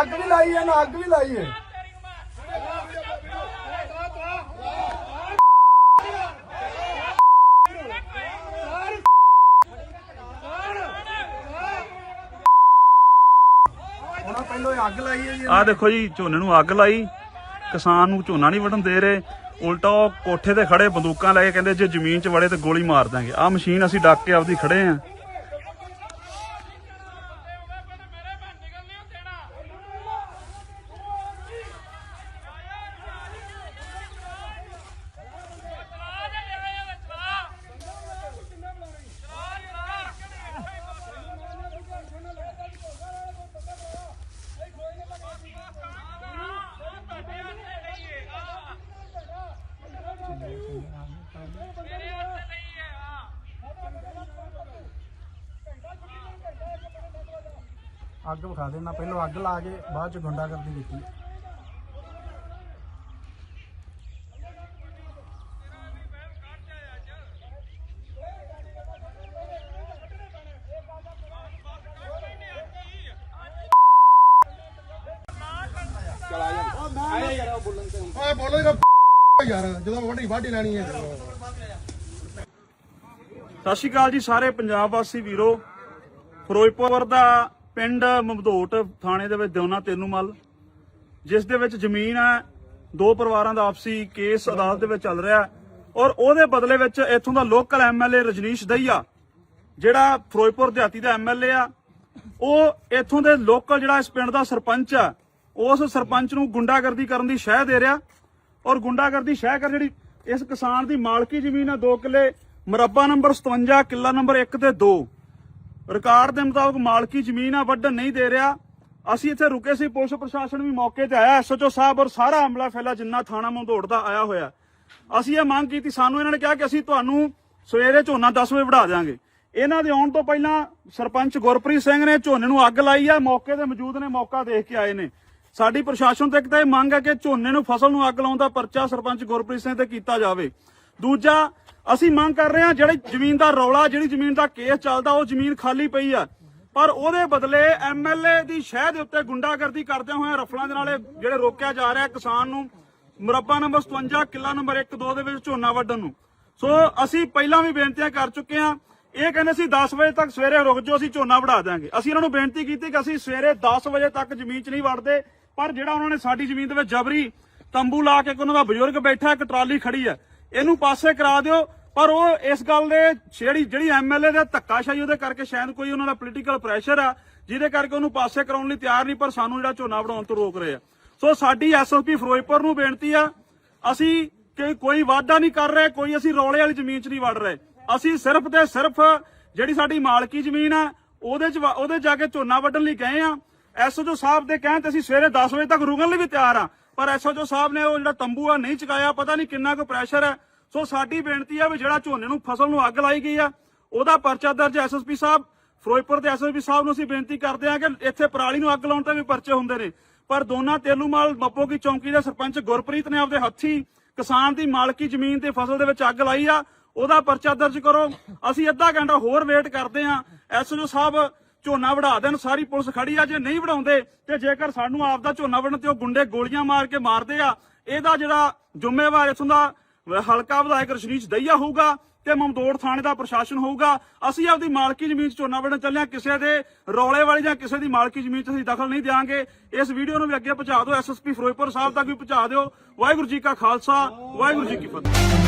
ਅੱਗ ਵੀ ਲਾਈ ਹੈ, ਨਾ ਅੱਗ ਵੀ ਲਾਈ ਹੈ। ਉਹਨਾਂ ਪਹਿਲਾਂ ਅੱਗ ਲਾਈ ਹੈ ਜੀ। ਆਹ ਦੇਖੋ ਜੀ, ਝੋਨੇ ਨੂੰ ਅੱਗ ਲਾਈ। ਕਿਸਾਨ ਨੂੰ ਝੋਨਾ ਨਹੀਂ ਵੱਢਣ ਦੇ ਰਹੇ। ਉਲਟਾ ਉਹ ਕੋਠੇ ਤੇ ਖੜੇ, ਬੰਦੂਕਾਂ ਲੈ ਕੇ ਕਹਿੰਦੇ, ਜੇ ਜ਼ਮੀਨ 'ਚ ਵੜੇ ਤੇ ਗੋਲੀ ਮਾਰ ਦਾਂਗੇ ਆਹ ਮਸ਼ੀਨ ਅਸੀਂ ਡੱਕ ਕੇ ਆਪਦੀ ਖੜੇ ਆਂ। ਅੱਗ ਵਿਖਾ ਦੇਣਾ। ਪਹਿਲਾਂ ਅੱਗ ਲਾ ਕੇ ਬਾਅਦ ਚ ਗੁੰਡਾਗਰਦੀ ਕੀਤੀ। ਓਏ ਬੋਲੋ ਯਾਰ ਜਦੋਂ ਵੱਡੀ ਵਾਢੀ ਲੈਣੀ ਹੈ। ਸਤਿ ਸ਼੍ਰੀ ਅਕਾਲ ਜੀ ਸਾਰੇ ਪੰਜਾਬ ਵਾਸੀ ਵੀਰੋ ਫਿਰੋਜ਼ਪੁਰ ਦਾ ਪਿੰਡ ਮਮਦੋਟ ਥਾਣੇ ਦੇ ਵਿੱਚ ਦਿਉਨਾ ਤੇਨੂਮਲ, ਜਿਸ ਦੇ ਵਿੱਚ ਜ਼ਮੀਨ ਹੈ, ਦੋ ਪਰਿਵਾਰਾਂ ਦਾ ਆਪਸੀ ਕੇਸ ਅਦਾਲਤ ਦੇ ਵਿੱਚ ਚੱਲ ਰਿਹਾ ਔਰ ਉਹਦੇ ਬਦਲੇ ਵਿੱਚ ਇੱਥੋਂ ਦਾ ਲੋਕਲ ਐਮਐਲਏ ਰਜਨੀਸ਼ ਦਈਆ, ਜਿਹੜਾ ਫਿਰੋਜ਼ਪੁਰ ਦਿਹਾਤੀ ਦਾ ਐਮਐਲਏ ਆ, ਉਹ ਇੱਥੋਂ ਦੇ ਲੋਕਲ ਜਿਹੜਾ ਇਸ ਪਿੰਡ ਦਾ ਸਰਪੰਚ ਆ, ਉਸ ਸਰਪੰਚ ਨੂੰ ਗੁੰਡਾਗਰਦੀ ਕਰਨ ਦੀ ਸ਼ਹਿ ਦੇ ਰਿਹਾ ਔਰ ਗੁੰਡਾਗਰਦੀ ਸ਼ਹਿ ਕਰ ਜਿਹੜੀ ਇਸ ਕਿਸਾਨ ਦੀ ਮਾਲਕੀ ਜ਼ਮੀਨ ਆ 2 ਕਿੱਲੇ, ਮਰੱਬਾ ਨੰਬਰ 57 ਕਿੱਲਾ ਨੰਬਰ 1 ਤੇ 2 ਰਿਕਾਰਡ ਦੇ ਮੁਤਾਬਕ ਮਾਲਕੀ ਜ਼ਮੀਨ ਆ, ਵੱਢਣ ਨਹੀਂ ਦੇ ਰਿਹਾ। ਅਸੀਂ ਇੱਥੇ ਰੁਕੇ ਸੀ, ਪੁਲਿਸ ਪ੍ਰਸ਼ਾਸਨ ਵੀ ਮੌਕੇ ਤੇ ਆਇਆ। ਐਸਐਚਓ ਸਾਹਿਬ ਔਰ ਸਾਰਾ ਅਮਲਾ ਫੈਲਾ ਜਿੰਨਾ ਥਾਣਾ ਮੰਦੋੜ ਦਾ ਆਇਆ ਹੋਇਆ। ਅਸੀਂ ਇਹ ਮੰਗ ਕੀਤੀ, ਸਾਨੂੰ ਇਹਨਾਂ ਨੇ ਕਿਹਾ ਕਿ ਅਸੀਂ ਤੁਹਾਨੂੰ ਸਵੇਰੇ ਝੋਨਾ 10 ਵਜੇ ਵੜਾ ਦਿਆਂਗੇ। ਇਹਨਾਂ ਦੇ ਆਉਣ ਤੋਂ ਪਹਿਲਾਂ ਸਰਪੰਚ ਗੁਰਪ੍ਰੀਤ ਸਿੰਘ ਨੇ ਝੋਨੇ ਨੂੰ ਅੱਗ ਲਾਈ ਆ, ਮੌਕੇ ਤੇ ਮੌਜੂਦ ਨੇ, ਮੌਕਾ ਦੇਖ ਕੇ ਆਏ ਨੇ। ਸਾਡੀ ਪ੍ਰਸ਼ਾਸਨ ਤੋਂ ਇੱਕ ਤਾਂ ਇਹ ਮੰਗ ਹੈ ਕਿ ਝੋਨੇ ਨੂੰ ਫਸਲ ਨੂੰ ਅੱਗ ਲਾਉਣ ਦਾ ਪਰਚਾ ਸਰਪੰਚ ਗੁਰਪ੍ਰੀਤ ਸਿੰਘ ਤੇ ਕੀਤਾ ਜਾਵੇ। ਦੂਜਾ ਅਸੀਂ ਮੰਗ ਕਰ ਰਹੇ ਹਾਂ ਜਿਹੜੀ ਜ਼ਮੀਨ ਦਾ ਰੌਲਾ, ਜਿਹੜੀ ਜ਼ਮੀਨ ਦਾ ਕੇਸ ਚੱਲਦਾ, ਉਹ ਜ਼ਮੀਨ ਖਾਲੀ ਪਈ ਆ। ਪਰ ਉਹਦੇ ਬਦਲੇ ਐਮਐਲਏ ਦੀ ਸ਼ਹਿ ਦੇ ਉੱਤੇ ਗੁੰਡਾਗਰਦੀ ਕਰਦਿਆਂ ਹੋਇਆਂ ਰਫਲਾਂ ਦੇ ਨਾਲ ਜਿਹੜੇ ਰੋਕਿਆ ਜਾ ਰਿਹਾ ਕਿਸਾਨ ਨੂੰ, ਮੁਰੱਬਾ ਨੰਬਰ 57 ਕਿੱਲਾ ਨੰਬਰ 1 2 ਦੇ ਵਿੱਚ ਝੋਨਾ ਵੱਢਣ ਨੂੰ। ਸੋ ਅਸੀਂ ਪਹਿਲਾਂ ਵੀ ਬੇਨਤੀਆਂ ਕਰ ਚੁੱਕੇ ਹਾਂ, ਇਹ ਕਹਿੰਦੇ ਸੀ 10 ਵਜੇ ਤੱਕ ਸਵੇਰੇ ਰੁਕ ਜਾਓ, ਅਸੀਂ ਝੋਨਾ ਵੜਾ ਦਿਆਂਗੇ। ਅਸੀਂ ਇਹਨਾਂ ਨੂੰ ਬੇਨਤੀ ਕੀਤੀ ਕਿ ਅਸੀਂ ਸਵੇਰੇ 10 ਵਜੇ ਤੱਕ ਜ਼ਮੀਨ 'ਚ ਨਹੀਂ ਵੜਦੇ, ਪਰ ਜਿਹੜਾ ਉਹਨਾਂ ਨੇ ਸਾਡੀ ਜ਼ਮੀਨ ਦੇ ਵਿੱਚ ਜਬਰੀ ਤੰਬੂ ਲਾ ਕੇ ਇੱਕ ਉਹਨਾਂ ਦਾ ਬਜ਼ੁਰਗ ਬੈਠਾ, ਇੱਕ ਟਰਾਲੀ ਖੜੀ ਹੈ ਇਹਨੂੰ ਪਾਸੇ ਕਰਾ ਦਿਓ, ਪਰ ਉਹ ਇਸ ਗੱਲ ਦੇ ਜਿਹੜੀ ਜਿਹੜੀ ਐਮਐਲਏ ਦਾ ਧੱਕਾਸ਼ਾਹੀ ਉਹਦੇ ਕਰਕੇ ਸ਼ਾਇਦ ਕੋਈ ਉਹਨਾਂ ਦਾ ਪੋਲੀਟੀਕਲ ਪ੍ਰੈਸ਼ਰ ਆ, ਜਿਹਦੇ ਕਰਕੇ ਉਹਨੂੰ ਪਾਸੇ ਕਰਾਉਣ ਲਈ ਤਿਆਰ ਨਹੀਂ, ਪਰ ਸਾਨੂੰ ਜਿਹੜਾ ਝੋਨਾ ਵੜਾਉਣ ਤੋਂ ਰੋਕ ਰਹੇ ਆ। ਸੋ ਸਾਡੀ ਐਸਐਸਪੀ ਫਿਰੋਜ਼ਪੁਰ ਨੂੰ ਬੇਨਤੀ ਆ, ਅਸੀਂ ਕਿ ਕੋਈ ਵਾਅਦਾ ਨਹੀਂ ਕਰ ਰਹੇ, ਕੋਈ ਅਸੀਂ ਰੌਲੇ ਵਾਲੀ ਜ਼ਮੀਨ 'ਚ ਨਹੀਂ ਵੜ ਰਹੇ। ਅਸੀਂ ਸਿਰਫ ਤੇ ਸਿਰਫ ਜਿਹੜੀ ਸਾਡੀ ਮਾਲਕੀ ਜ਼ਮੀਨ ਆ, ਉਹਦੇ 'ਚ ਵਾ- ਉਹਦੇ ਜਾ ਕੇ ਝੋਨਾ ਵੱਢਣ ਲਈ ਗਏ ਆ। ਐਸਓਜੋ ਸਾਹਿਬ ਦੇ ਕਹਿਣ ਤੇ ਅਸੀਂ ਸਵੇਰੇ 10 ਵਜੇ ਤੱਕ ਰੁਕਣ ਲਈ ਵੀ ਤਿਆਰ ਆ। ਪਰ ਐਸਓਜੋ ਸਾਹਿਬ ਨੇ ਉਹ ਜਿਹੜਾ ਤੰਬੂ ਆ ਨਹੀਂ ਚੁਕਾਇਆ, ਪਤਾ ਨਹੀਂ ਕਿੰਨਾ ਕੁ ਪ੍ਰੈਸ਼ਰ ਹੈ। ਸੋ ਸਾਡੀ ਬੇਨਤੀ ਆ ਵੀ ਜਿਹੜਾ ਝੋਨੇ ਨੂੰ ਫਸਲ ਨੂੰ ਅੱਗ ਲਾਈ ਗਈ ਆ, ਉਹਦਾ ਪਰਚਾ ਦਰਜ ਐਸਐਸਪੀ ਸਾਹਿਬ। ਫਿਰੋਜ਼ਪੁਰ ਦੇ ਐਸਐਸਪੀ ਸਾਹਿਬ ਨੂੰ ਅਸੀਂ ਬੇਨਤੀ ਕਰਦੇ ਆ ਕਿ ਇੱਥੇ ਪਰਾਲੀ ਨੂੰ ਅੱਗ ਲਾਉਣ ਤੇ ਵੀ ਪਰਚੇ ਹੁੰਦੇ ਨੇ। ਪਰ ਦੋਨਾਂ ਤੇਲੂਮਾਲ ਮੱਪੋ ਕੀ ਚੌਂਕੀ ਦੇ ਸਰਪੰਚ ਗੁਰਪ੍ਰੀਤ ਨੇ ਆਪਦੇ ਹੱਥੀ ਕਿਸਾਨ ਦੀ ਮਾਲਕੀ ਜ਼ਮੀਨ ਤੇ ਫਸਲ ਦੇ ਵਿੱਚ ਅੱਗ ਲਾਈ ਆ, ਉਹਦਾ ਪਰਚਾ ਦਰਜ ਕਰੋ। ਅਸੀਂ ਅੱਧਾ ਘੰਟਾ ਹੋਰ ਵੇਟ ਕਰਦੇ ਆ ਐਸਐਸਓ ਸਾਹਿਬ ਝੋਨਾ ਵੜਾ ਦੇਣ, ਸਾਰੀ ਪੁਲਿਸ ਖੜੀ ਆ, ਜੇ ਨਹੀਂ ਵੜਾਉਂਦੇ ਤੇ ਜੇਕਰ ਸਾਨੂੰ ਆਪਦਾ ਝੋਨਾ ਵੜਨ ਤੇ ਉਹ ਗੁੰਡੇ ਗੋਲੀਆਂ ਮਾਰ ਕੇ ਮਾਰਦੇ ਆ, ਇਹਦਾ ਜਿਹੜਾ ਜ਼ਿੰਮੇਵਾਰ ਇਥੋਂ ਦਾ ਹਲਕਾ ਵਿਧਾਇਕ ਰਸ਼ਨੀਸ਼ ਦਈਆ ਹੋਊਗਾ ਤੇ ਮਮਦੋੜ ਥਾਣੇ ਦਾ ਪ੍ਰਸ਼ਾਸਨ ਹੋਊਗਾ। ਅਸੀਂ ਆਪਦੀ ਮਾਲਕੀ ਜ਼ਮੀਨ 'ਚ ਝੋਨਾ ਵੜਨ ਚੱਲੇ ਆ ਕਿਸੇ ਦੇ ਰੌਲੇ ਵਾਲੀ ਜਾਂ ਕਿਸੇ ਦੀ ਮਾਲਕੀ ਜ਼ਮੀਨ 'ਚ ਅਸੀਂ ਦਖਲ ਨਹੀਂ ਦਿਆਂਗੇ। ਇਸ ਵੀਡੀਓ ਨੂੰ ਵੀ ਅੱਗੇ ਪਹੁੰਚਾ ਦਿਓ ਐਸਐਸਪੀ ਫਿਰੋਜ਼ਪੁਰ ਸਾਹਿਬ ਤੱਕ ਵੀ ਪਹੁੰਚਾ ਦਿਓ। ਵਾਹਿਗੁਰੂ ਜੀ ਕਾ ਖਾਲਸਾ, ਵਾਹਿਗੁਰੂ ਜੀ ਕੀ ਫਤਿਹ।